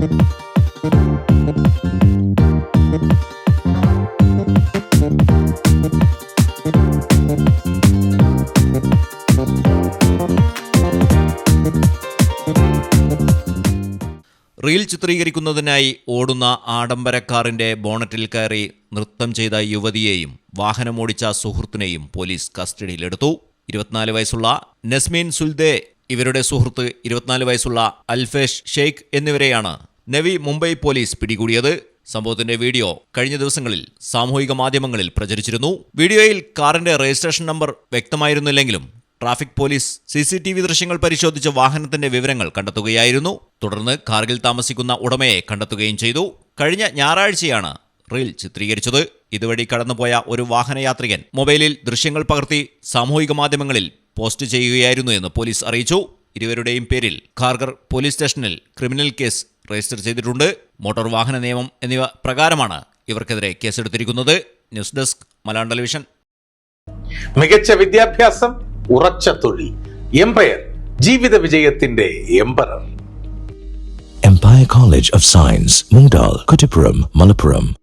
Reel ചിത്രീകരിക്കുന്നതിനായി ഓടുന്ന ആഡംബര കാറിന്റെ ബോണറ്റിൽ കയറി നൃത്തം ചെയ്ത യുവതിയെയും വാഹനമോടിച്ച സുഹൃത്തിനെയും പോലീസ് കസ്റ്റഡിയിലെടുത്തു. ഇരുപത്തിനാല് വയസ്സുള്ള നസ്മീൻ സുൽദേ ഇവരുടെ സുഹൃത്ത് ഇരുപത്തിനാല് വയസ്സുള്ള അൽഫേഷ് ഷെയ്ഖ് എന്നിവരെയാണ് നവി മുംബൈ പോലീസ് പിടികൂടിയത്. സംഭവത്തിന്റെ വീഡിയോ കഴിഞ്ഞ ദിവസങ്ങളിൽ സാമൂഹിക മാധ്യമങ്ങളിൽ പ്രചരിച്ചിരുന്നു. വീഡിയോയിൽ കാറിന്റെ registration number വ്യക്തമായിരുന്നില്ലെങ്കിലും traffic police C C T V ദൃശ്യങ്ങൾ പരിശോധിച്ച് വാഹനത്തിന്റെ വിവരങ്ങൾ കണ്ടെത്തുകയായിരുന്നു. തുടർന്ന് കാർഗിൽ താമസിക്കുന്ന ഉടമയെ കണ്ടെത്തുകയും ചെയ്തു. കഴിഞ്ഞ ഞായറാഴ്ചയാണ് റീൽ ചിത്രീകരിച്ചത്. ഇതുവഴി കടന്നുപോയ ഒരു വാഹനയാത്രികൻ മൊബൈലിൽ ദൃശ്യങ്ങൾ പകർത്തി സാമൂഹിക മാധ്യമങ്ങളിൽ പോസ്റ്റ് ചെയ്യുകയായിരുന്നു എന്ന് പോലീസ് അറിയിച്ചു. ഇരുവരുടെയും പേരിൽ ഖാർഗർ പോലീസ് സ്റ്റേഷനിൽ ക്രിമിനൽ കേസ് രജിസ്റ്റർ ചെയ്തിട്ടുണ്ട്. മോട്ടോർ വാഹന നിയമം എന്നിവ പ്രകാരമാണ് ഇവർക്കെതിരെ കേസെടുത്തിരിക്കുന്നത്. News desk Malayalam television. മികച്ച വിദ്യാഭ്യാസം ഉറച്ച തൊഴിൽ എംപയർ ജീവിത വിജയത്തിന്റെ empire. Empire college of science Moodal Kuttippuram Malappuram.